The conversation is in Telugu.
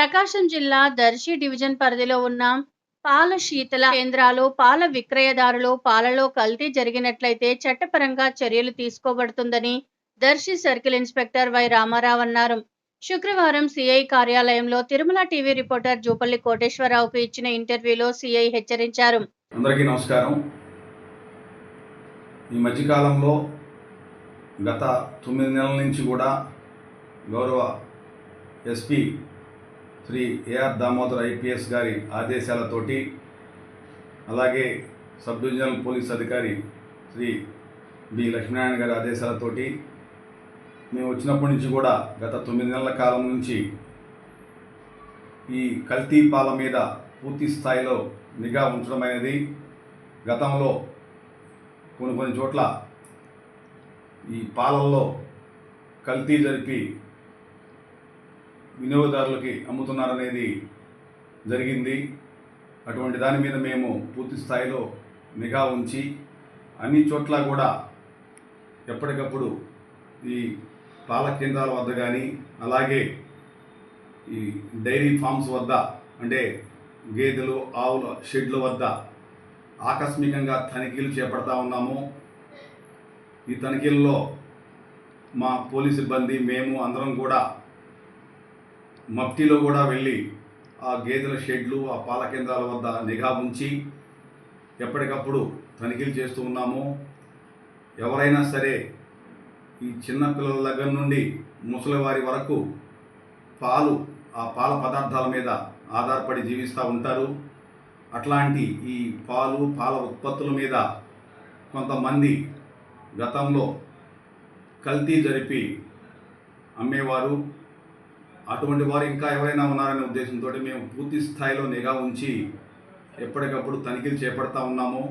ప్రకాశం జిల్లా దర్శి డివిజన్ పరిధిలో ఉన్న పాల శీతల కేంద్రాలు పాల విక్రయదారులు పాలలో కల్తీ జరిగినట్లయితే చట్టపరంగా చర్యలు తీసుకోబడుతుందని Darsi circle inspector Y Rama Rao అన్నారు. శుక్రవారం సిఐ కార్యాలయంలో తిరుమల టీవీ రిపోర్టర్ జూపల్లి కోటేశ్వరరావుకు ఇచ్చిన ఇంటర్వ్యూలో సిఐ హెచ్చరించారు. అందరికీ నమస్కారం. ఈ మధ్యకాలంలో గత తొమ్మిది నెలల నుంచి కూడా గౌరవ SP Shri A R Damodar IPS గారి ఆదేశాలతోటి అలాగే సబ్ డివిజనల్ పోలీస్ అధికారి శ్రీ బి లక్ష్మీనారాయణ గారి ఆదేశాలతోటి మేము వచ్చినప్పటి నుంచి కూడా గత తొమ్మిది నెలల కాలం నుంచి ఈ కల్తీ పాల మీద పూర్తి స్థాయిలో నిఘా ఉంచడం అనేది గతంలో కొన్ని కొన్ని చోట్ల ఈ పాలల్లో కల్తీ జరిపి వినియోగదారులకి అమ్ముతున్నారనేది జరిగింది. అటువంటి దాని మీద మేము పూర్తి స్థాయిలో నిఘా ఉంచి అన్ని చోట్ల కూడా ఎప్పటికప్పుడు ఈ పాల కేంద్రాల వద్ద కానీ అలాగే ఈ డైరీ ఫార్మ్స్ వద్ద అంటే గేదెలు ఆవుల షెడ్ల వద్ద ఆకస్మికంగా తనిఖీలు చేపడతా ఉన్నాము. ఈ తనిఖీల్లో మా పోలీస్ సిబ్బంది మేము అందరం కూడా మఫ్టీలో కూడా వెళ్ళి ఆ గేదెల షెడ్లు ఆ పాల కేంద్రాల వద్ద నిఘా ఉంచి ఎప్పటికప్పుడు తనిఖీలు చేస్తూ ఉన్నాము. ఎవరైనా సరే ఈ చిన్న పిల్లల దగ్గర నుండి ముసలివారి వరకు పాలు ఆ పాల పదార్థాల మీద ఆధారపడి జీవిస్తూ ఉంటారు. అట్లాంటి ఈ పాలు పాల ఉత్పత్తుల మీద కొంతమంది గతంలో కల్తీ జరిపి అమ్మేవారు. అటువంటి వారు ఇంకా ఎవరైనా ఉన్నారనే ఉద్దేశంతో మేము పూర్తి స్థాయిలో నిఘా ఉంచి ఎప్పటికప్పుడు తనిఖీలు చేపడతా ఉన్నాము.